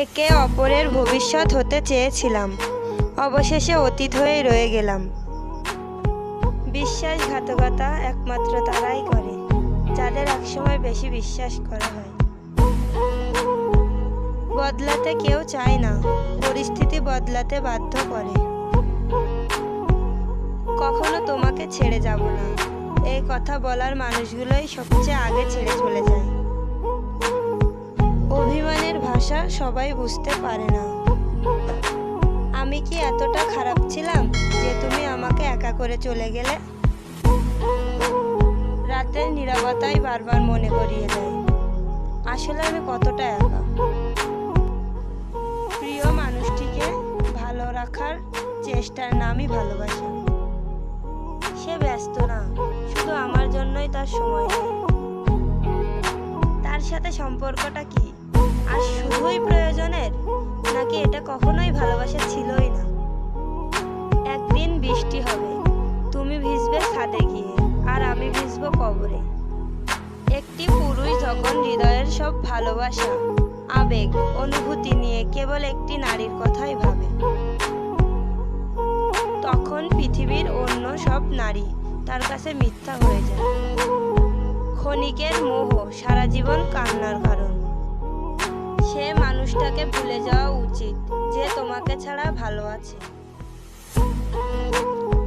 একে অপরের ভবিষ্যৎ হতে চেয়েছিলাম। অবশেষে অতীত হয়ে রয়ে গেলাম। বিশ্বাসঘাতকতা একমাত্র তারাই করে, যাদের একসময় বেশি বিশ্বাস করা হয়। বদলাতে কেউ চায় না, পরিস্থিতি বদলাতে বাধ্য করে। কখনো তোমাকে ছেড়ে যাব না, এই কথা বলার মানুষগুলোই সবচেয়ে আগে ছেড়ে চলে যায়। অভিমানের ভাষা সবাই বুঝতে পারে না। আমি কি এতটা খারাপ ছিলাম যে তুমি আমাকে একা করে চলে গেলে? রাতের নীরবতাই বারবার মনে করিয়ে দেয়। আসলে আমি কতটা একা? প্রিয় মানুষটিকে ভালো রাখার চেষ্টার নামই ভালোবাসা। সে ব্যস্ত না, শুধু আমার জন্যই তার সময় তার সাথে সম্পর্কটা কি? শুধুই প্রয়োজনের, নাকি এটা কখনোই ভালোবাসা ছিলই না? একদিন বৃষ্টি হবে, তুমি ভিজবে ছাদে গিয়ে, আর আমি ভিজবো কবরে। একটি পুরুষ যখন হৃদয়ের সব ভালোবাসা, আবেগ, অনুভূতি নিয়ে কেবল একটি নারীর কথাই ভাবে, তখন পৃথিবীর অন্য সব নারী তার কাছে মিথ্যা হয়ে যায়। ক্ষণিকের মোহ সারা মানুষটাকে ভুলে যাওয়া উচিত, যে তোমাকে ছাড়া ভালো আছে।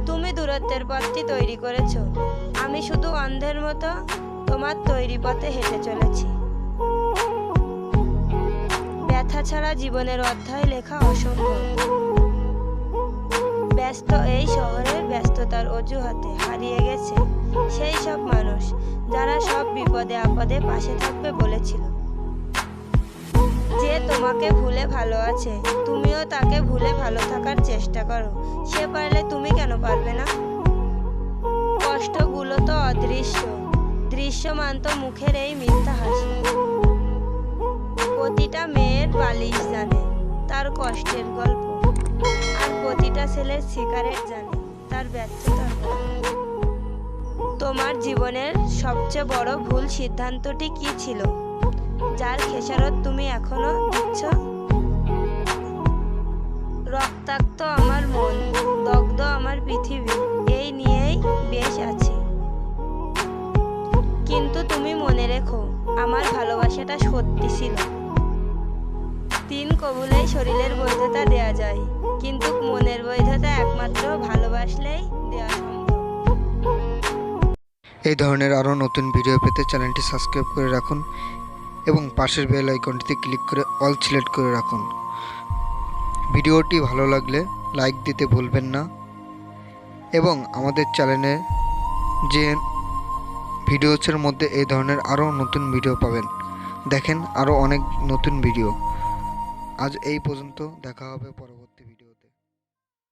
তুমি দূরত্বের পথটি তৈরি করেছ। আমি শুধু অন্ধের মতো তোমার তৈরি পথে হেঁটে চলেছি। ব্যথা ছাড়া জীবনের অধ্যায় লেখা অসম্ভব। ব্যস্ত এই শহরে ব্যস্ততার অজুহাতে হারিয়ে গেছে সেই সব মানুষ যারা সব বিপদে আপদে পাশে থাকবে বলেছিল। তোমাকে ভুলে ভালো আছে। তুমিও তাকে ভুলে ভালো থাকার চেষ্টা করো। সে পারলে তুমি কেন পারবে না? কষ্টগুলো তো অদৃশ্য। দৃশ্যমান তো মুখের এই মিথ্যা হাসি। প্রতিটা মেয়ের বালিশ জানে, তার কষ্টের গল্প। আর প্রতিটা ছেলের সিগারেট জানে, তার ব্যর্থতার। তোমার জীবনের সবচেয়ে বড় ভুল সিদ্ধান্তটি কি ছিল? যার খেসারত তুমি এখনও দিচ্ছ? রক্তাক্ত আমার মন, দগ্ধ আমার পৃথিবী, এই নিয়েই বেশ আছে। কিন্তু তুমি মনে রেখো, আমার ভালোবাসাটা সত্যি ছিল। তিন কবুলেই শরীরের বৈধতা দেয়া যায়, কিন্তু মনের বৈধতা একমাত্র ভালোবাসলেই দেওয়া এই ধরনের আরও নতুন ভিডিও পেতে চ্যানেলটি সাবস্ক্রাইব করে রাখুন। এবং পাশের বেল আইকনটিতে ক্লিক করে অল সিলেক্ট করে রাখুন। ভিডিওটি ভালো লাগলে লাইক দিতে ভুলবেন না এবং আমাদের চ্যানেলে যে ভিডিওসের মধ্যে এই ধরনের আরও নতুন ভিডিও পাবেন। দেখেন আরও অনেক নতুন ভিডিও। আজ এই পর্যন্ত দেখা হবে পরবর্তী